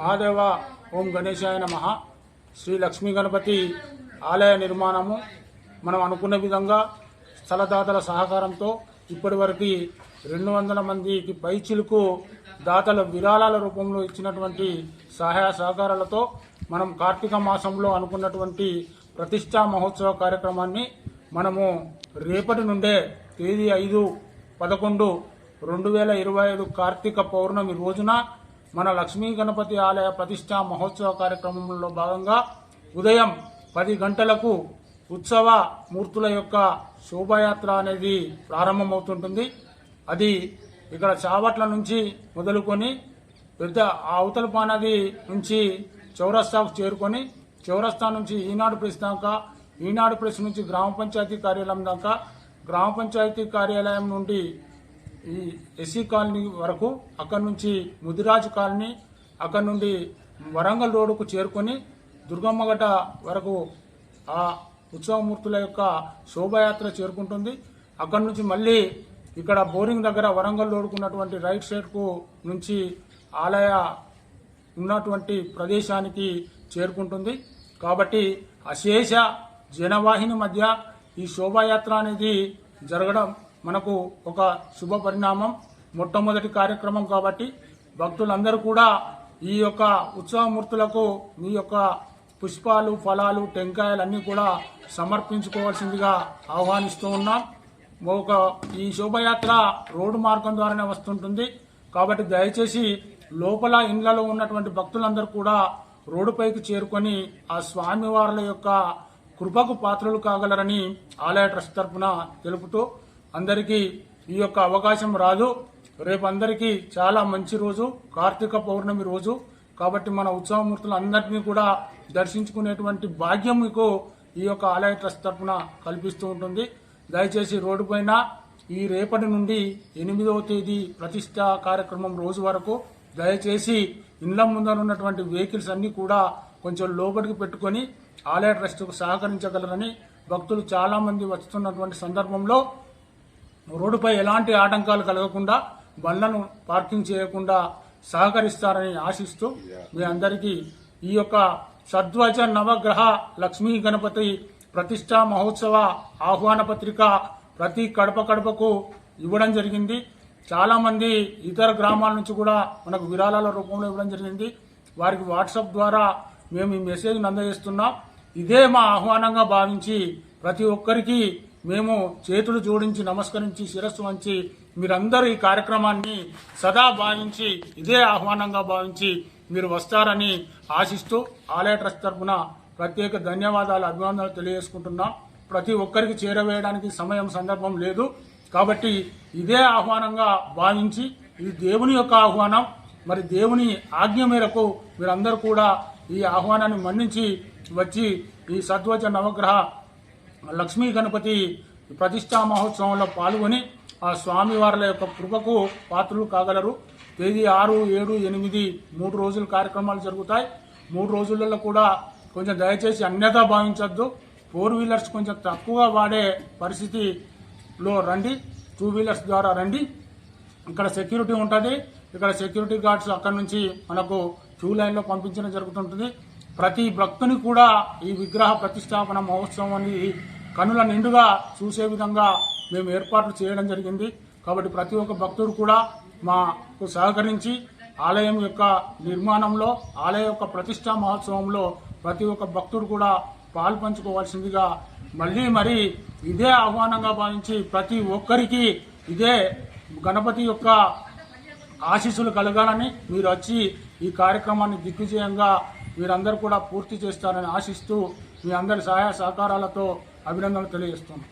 మహాదేవ ఓం గణేశాయ నమ. శ్రీ లక్ష్మీ గణపతి ఆలయ నిర్మాణము. మనం అనుకున్న విధంగా స్థలదాతల సహకారంతో ఇప్పటివరకు రెండు వందల మందికి పైచిలకు దాతల విరాళాల రూపంలో ఇచ్చినటువంటి సహాయ సహకారాలతో మనం కార్తీక మాసంలో అనుకున్నటువంటి ప్రతిష్టా మహోత్సవ కార్యక్రమాన్ని మనము రేపటి నుండే తేదీ ఐదు పదకొండు రెండు వేల ఇరవై ఐదు కార్తీక పౌర్ణమి రోజున మన లక్ష్మీ గణపతి ఆలయ ప్రతిష్టా మహోత్సవ కార్యక్రమంలో భాగంగా ఉదయం పది గంటలకు ఉత్సవ మూర్తుల యొక్క శోభాయాత్ర అనేది ప్రారంభమవుతుంటుంది. అది ఇక్కడ చావట్ల నుంచి మొదలుకొని పెద్ద అవతలపా నది నుంచి చౌరస్తాకు చేరుకొని చౌరస్తా నుంచి ఈనాడు ప్రెస్ దాకా ఈనాడు ప్రెస్ నుంచి గ్రామ పంచాయతీ కార్యాలయం దాకా గ్రామ పంచాయతీ కార్యాలయం నుండి ఈ ఎస్సీ కాలనీ వరకు అక్కడ నుంచి ముదిరాజ్ కాలనీ అక్కడ నుండి వరంగల్ రోడ్డుకు చేరుకొని దుర్గమ్మగడ్డ వరకు ఆ ఉత్సవమూర్తుల యొక్క శోభాయాత్ర చేరుకుంటుంది. అక్కడ నుంచి మళ్ళీ ఇక్కడ బోరింగ్ దగ్గర వరంగల్ రోడ్డుకున్నటువంటి రైట్ సైడ్కు నుంచి ఆలయ ఉన్నటువంటి ప్రదేశానికి చేరుకుంటుంది. కాబట్టి అశేష జనవాహిని మధ్య ఈ శోభాయాత్ర అనేది జరగడం మనకు ఒక శుభ పరిణామం మొట్టమొదటి కార్యక్రమం కాబట్టి భక్తులందరూ కూడా ఈ యొక్క ఉత్సవమూర్తులకు మీ యొక్క పుష్పాలు ఫలాలు టెంకాయలు అన్నీ కూడా సమర్పించుకోవాల్సిందిగా ఆహ్వానిస్తూ ఉన్నాం. ఒక ఈ శోభయాత్ర రోడ్డు మార్గం ద్వారానే వస్తుంటుంది. కాబట్టి దయచేసి లోపల ఇండ్లలో ఉన్నటువంటి భక్తులందరూ కూడా రోడ్డుపైకి చేరుకొని ఆ స్వామివారుల యొక్క కృపకు పాత్రలు కాగలరని ఆలయ ట్రస్ట్ తరఫున తెలుపుతూ అందరికీ ఈ యొక్క అవకాశం రాదు. రేపు అందరికీ చాలా మంచి రోజు కార్తీక పౌర్ణమి రోజు. కాబట్టి మన ఉత్సవమూర్తులు అందరినీ కూడా దర్శించుకునేటువంటి భాగ్యం మీకు ఈ యొక్క ఆలయ ట్రస్ట్ తరఫున కల్పిస్తూ ఉంటుంది. దయచేసి రోడ్డు పైన ఈ రేపటి నుండి ఎనిమిదవ తేదీ ప్రతిష్ట కార్యక్రమం రోజు వరకు దయచేసి ఇండ్ల ముందర ఉన్నటువంటి వెహికల్స్ అన్ని కూడా కొంచెం లోపలికి పెట్టుకొని ఆలయ ట్రస్ట్కు సహకరించగలరని భక్తులు చాలామంది వస్తున్నటువంటి సందర్భంలో రోడ్డుపై ఎలాంటి ఆటంకాలు కలగకుండా బండ్లను పార్కింగ్ చేయకుండా సహకరిస్తారని ఆశిస్తూ మీ అందరికీ ఈ యొక్క సద్వచ నవగ్రహ లక్ష్మీ గణపతి ప్రతిష్టా మహోత్సవ ఆహ్వాన పత్రిక ప్రతి కడప కడపకు ఇవ్వడం జరిగింది. చాలా మంది ఇతర గ్రామాల నుంచి కూడా మనకు విరాళాల రూపంలో ఇవ్వడం జరిగింది. వారికి వాట్సాప్ ద్వారా మేము ఈ మెసేజ్ను అందజేస్తున్నాం. ఇదే మా ఆహ్వానంగా భావించి ప్రతి ఒక్కరికి మేము చేతులు జోడించి నమస్కరించి శిరస్సు వంచి మీరందరూ ఈ కార్యక్రమాన్ని సదా భావించి ఇదే ఆహ్వానంగా భావించి మీరు వస్తారని ఆశిస్తూ ఆలయ ట్రస్ట్ తరఫున ప్రత్యేక ధన్యవాదాలు అభినందనలు తెలియజేసుకుంటున్నాం. ప్రతి ఒక్కరికి చేరవేయడానికి సమయం సందర్భం లేదు. కాబట్టి ఇదే ఆహ్వానంగా భావించి ఇది దేవుని యొక్క ఆహ్వానం మరి దేవుని ఆజ్ఞ మేరకు మీరందరూ కూడా ఈ ఆహ్వానాన్ని మన్నించి వచ్చి ఈ సద్వజ నవగ్రహ లక్ష్మీ గణపతి ప్రతిష్టా మహోత్సవంలో పాల్గొని ఆ స్వామివార్ల యొక్క కృపకు పాత్రలు కాగలరు. తేదీ ఆరు ఏడు ఎనిమిది మూడు రోజులు కార్యక్రమాలు జరుగుతాయి. మూడు రోజులలో కూడా కొంచెం దయచేసి అన్యతా భావించద్దు. ఫోర్ వీలర్స్ కొంచెం తక్కువగా వాడే పరిస్థితిలో రండి. టూ వీలర్స్ ద్వారా రండి. ఇక్కడ సెక్యూరిటీ ఉంటుంది. ఇక్కడ సెక్యూరిటీ గార్డ్స్ అక్కడ నుంచి మనకు క్యూ లైన్లో పంపించడం జరుగుతుంటుంది. ప్రతి భక్తుని కూడా ఈ విగ్రహ ప్రతిష్టాపన మహోత్సవం అనేది కనుల నిండుగా చూసే విధంగా మేము ఏర్పాట్లు చేయడం జరిగింది. కాబట్టి ప్రతి ఒక్క భక్తుడు కూడా మాకు సహకరించి ఆలయం యొక్క నిర్మాణంలో ఆలయం యొక్క ప్రతిష్టా మహోత్సవంలో ప్రతి ఒక్క భక్తుడు కూడా పాల్పంచుకోవాల్సిందిగా మళ్ళీ మరి ఇదే ఆహ్వానంగా భావించి ప్రతి ఒక్కరికి ఇదే గణపతి యొక్క ఆశీస్సులు కలగాలని మీరు వచ్చి ఈ కార్యక్రమాన్ని దిగ్విజయంగా మీరందరూ కూడా పూర్తి చేస్తారని ఆశిస్తూ మీ అందరి సహాయ సహకారాలతో అభినందనలు తెలియజేస్తున్నాను